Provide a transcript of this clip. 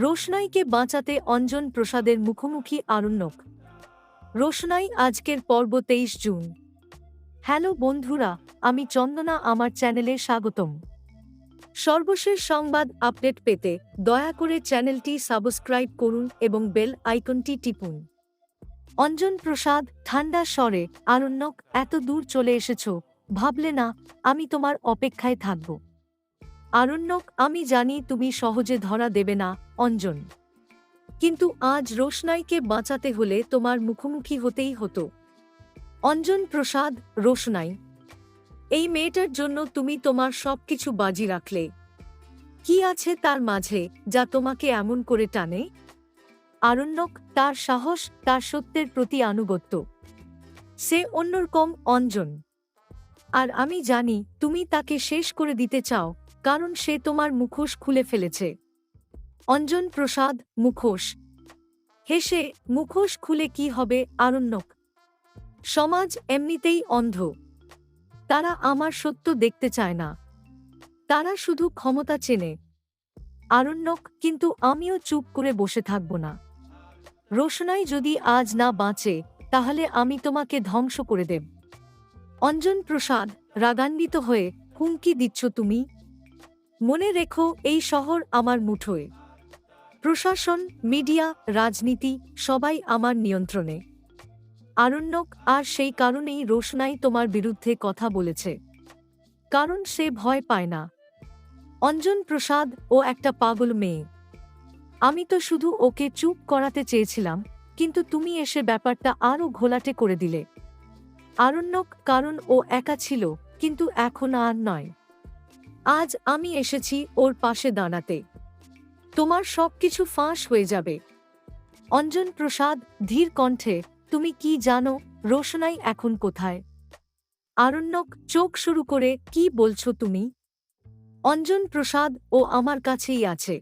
রোশনাইকে বাঁচাতে অঞ্জন প্রসাদের মুখোমুখি আরণ্যক। রোশনাই আজকের পর্ব তেইশ জুন। হ্যালো বন্ধুরা, আমি চন্দনা, আমার চ্যানেলে স্বাগতম। সর্বশেষ সংবাদ আপডেট পেতে দয়া করে চ্যানেলটি সাবস্ক্রাইব করুন এবং বেল আইকনটি টিপুন। অঞ্জন প্রসাদ, ঠান্ডা স্বরে, আরণ্যক, এত দূর চলে এসেছ। ভাবলে না, আমি তোমার অপেক্ষায় থাকব। আরণ্যক, আমি জানি তুমি সহজে ধরা দেবে না, অঞ্জন। কিন্তু আজ রোশনাইকে বাঁচাতে হলে তোমার মুখোমুখি হতেই হতো। অঞ্জন প্রসাদ, রোশনাই, এই মেয়েটার জন্য তুমি তোমার সবকিছু বাজি রাখলে। কি আছে তার মাঝে, যা তোমাকে এমন করে টানে? আরণ্যক, তার সাহস, তার সত্যের প্রতি আনুগত্য। সে অন্যরকম অঞ্জন। আর আমি জানি তুমি তাকে শেষ করে দিতে চাও কারণ সে তোমার মুখোশ খুলে ফেলেছে। অঞ্জন প্রসাদ, মুখোশ। হেসে মুখোশ খুলে কি হবে আরণ্যক? সমাজ এমনিতেই অন্ধ। তারা আমার সত্য দেখতে চায় না। তারা শুধু ক্ষমতা চেনে। আরণ্যক, কিন্তু আমিও চুপ করে বসে থাকব না। রোশনাই যদি আজ না বাঁচে, তাহলে আমি তোমাকে ধ্বংস করে দেব। অঞ্জন প্রসাদ, রাগান্বিত হয়ে, হুমকি দিচ্ছ তুমি? মনে রেখো, এই শহর আমার মুঠোয়। প্রশাসন, মিডিয়া, রাজনীতি, সবাই আমার নিয়ন্ত্রণে। আরণ্যক, আর সেই কারণেই রোশনাই তোমার বিরুদ্ধে কথা বলেছে। কারণ সে ভয় পায় না। অঞ্জন প্রসাদ ও একটা পাগল মেয়ে। আমি তো শুধু ওকে চুপ করাতে চেয়েছিলাম, কিন্তু তুমি এসে ব্যাপারটা আরও ঘোলাটে করে দিলে। আরণ্যক, কারণ ও একা ছিল, কিন্তু এখন আর নয়। আজ আমি এসেছি ওর পাশে দাঁড়াতে। তোমার সব কিছু ফাঁস হয়ে যাবে। অঞ্জন প্রসাদ ধীর কণ্ঠে, তুমি কি জানো, রোশনাই এখন কোথায়? আরণ্যক চোখ শুরু করে, কি বলছো তুমি? অঞ্জন প্রসাদ ও আমার কাছেই আছে।